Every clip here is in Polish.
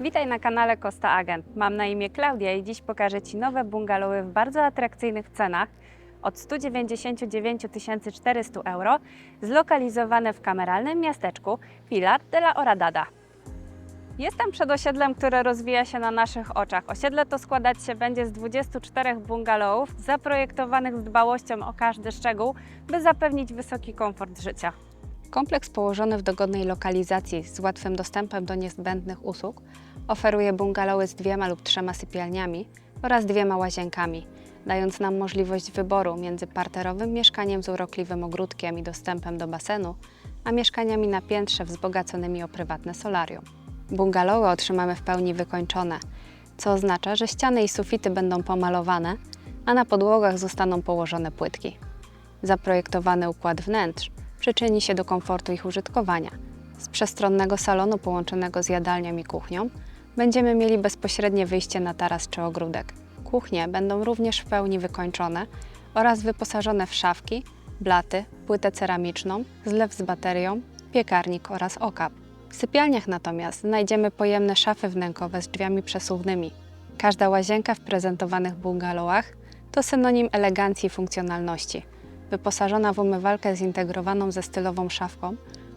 Witaj na kanale Costa Agent. Mam na imię Klaudia i dziś pokażę Ci nowe bungalowy w bardzo atrakcyjnych cenach od 199 400 euro, zlokalizowane w kameralnym miasteczku Pilar de la Horadada. Jestem przed osiedlem, które rozwija się na naszych oczach. Osiedle to składać się będzie z 24 bungalowów zaprojektowanych z dbałością o każdy szczegół, by zapewnić wysoki komfort życia. Kompleks położony w dogodnej lokalizacji z łatwym dostępem do niezbędnych usług oferuje bungalowy z dwiema lub trzema sypialniami oraz dwiema łazienkami, dając nam możliwość wyboru między parterowym mieszkaniem z urokliwym ogródkiem i dostępem do basenu, a mieszkaniami na piętrze wzbogaconymi o prywatne solarium. Bungalowy otrzymamy w pełni wykończone, co oznacza, że ściany i sufity będą pomalowane, a na podłogach zostaną położone płytki. Zaprojektowany układ wnętrz przyczyni się do komfortu ich użytkowania. Z przestronnego salonu połączonego z jadalnią i kuchnią będziemy mieli bezpośrednie wyjście na taras czy ogródek. Kuchnie będą również w pełni wykończone oraz wyposażone w szafki, blaty, płytę ceramiczną, zlew z baterią, piekarnik oraz okap. W sypialniach natomiast znajdziemy pojemne szafy wnękowe z drzwiami przesuwnymi. Każda łazienka w prezentowanych bungalowach to synonim elegancji i funkcjonalności. Wyposażona w umywalkę zintegrowaną ze stylową szafką,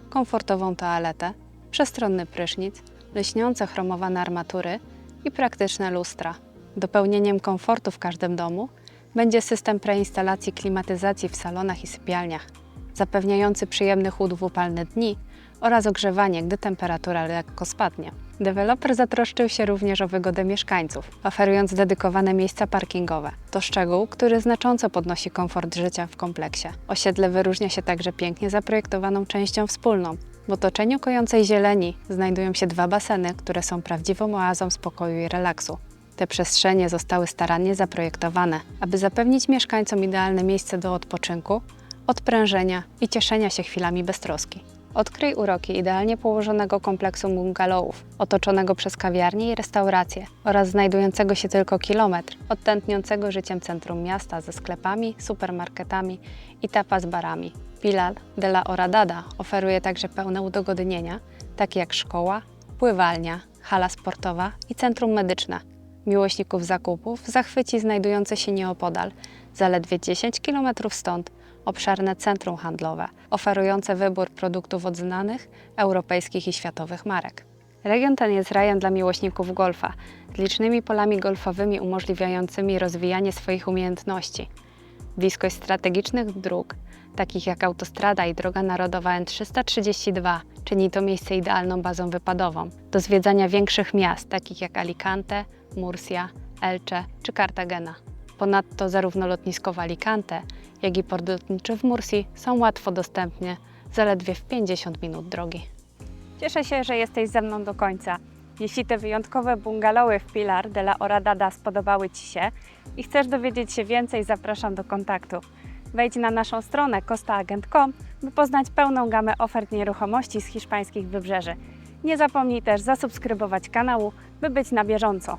komfortową toaletę, przestronny prysznic, lśniące chromowane armatury i praktyczne lustra. Dopełnieniem komfortu w każdym domu będzie system preinstalacji klimatyzacji w salonach i sypialniach, zapewniający przyjemny chłód w upalne dni oraz ogrzewanie, gdy temperatura lekko spadnie. Deweloper zatroszczył się również o wygodę mieszkańców, oferując dedykowane miejsca parkingowe. To szczegół, który znacząco podnosi komfort życia w kompleksie. Osiedle wyróżnia się także pięknie zaprojektowaną częścią wspólną. W otoczeniu kojącej zieleni znajdują się dwa baseny, które są prawdziwą oazą spokoju i relaksu. Te przestrzenie zostały starannie zaprojektowane, aby zapewnić mieszkańcom idealne miejsce do odpoczynku, odprężenia i cieszenia się chwilami beztroski. Odkryj uroki idealnie położonego kompleksu bungalowów, otoczonego przez kawiarnie i restauracje oraz znajdującego się tylko kilometr od tętniącego życiem centrum miasta ze sklepami, supermarketami i tapas barami. Pilar de la Horadada oferuje także pełne udogodnienia, takie jak szkoła, pływalnia, hala sportowa i centrum medyczne. Miłośników zakupów zachwyci znajdujące się nieopodal, zaledwie 10 km stąd, obszerne centrum handlowe, oferujące wybór produktów od znanych, europejskich i światowych marek. Region ten jest rajem dla miłośników golfa, z licznymi polami golfowymi umożliwiającymi rozwijanie swoich umiejętności. Bliskość strategicznych dróg, takich jak autostrada i droga narodowa N332, czyni to miejsce idealną bazą wypadową do zwiedzania większych miast, takich jak Alicante, Murcia, Elche czy Cartagena. Ponadto zarówno lotnisko w Alicante, jak i port lotniczy w Mursji są łatwo dostępne, zaledwie w 50 minut drogi. Cieszę się, że jesteś ze mną do końca. Jeśli te wyjątkowe bungalowy w Pilar de la Horadada spodobały Ci się i chcesz dowiedzieć się więcej, zapraszam do kontaktu. Wejdź na naszą stronę costaagent.com, by poznać pełną gamę ofert nieruchomości z hiszpańskich wybrzeży. Nie zapomnij też zasubskrybować kanału, by być na bieżąco.